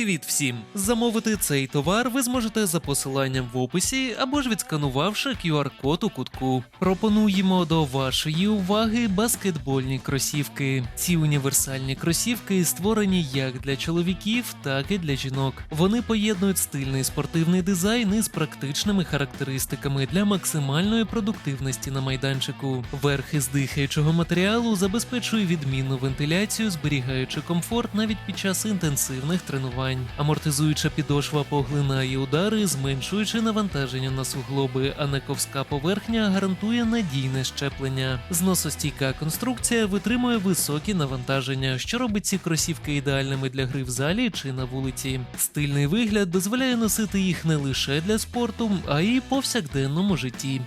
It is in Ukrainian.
Привіт всім! Замовити цей товар ви зможете за посиланням в описі або ж відсканувавши QR-код у кутку. Пропонуємо до вашої уваги баскетбольні кросівки. Ці універсальні кросівки створені як для чоловіків, так і для жінок. Вони поєднують стильний спортивний дизайн із практичними характеристиками для максимальної продуктивності на майданчику. Верх із дихаючого матеріалу забезпечує відмінну вентиляцію, зберігаючи комфорт навіть під час інтенсивних тренувань. Амортизуюча підошва поглинає удари, зменшуючи навантаження на суглоби, а нековська поверхня гарантує надійне щеплення. Зносостійка конструкція витримує високі навантаження, що робить ці кросівки ідеальними для гри в залі чи на вулиці. Стильний вигляд дозволяє носити їх не лише для спорту, а й повсякденному житті.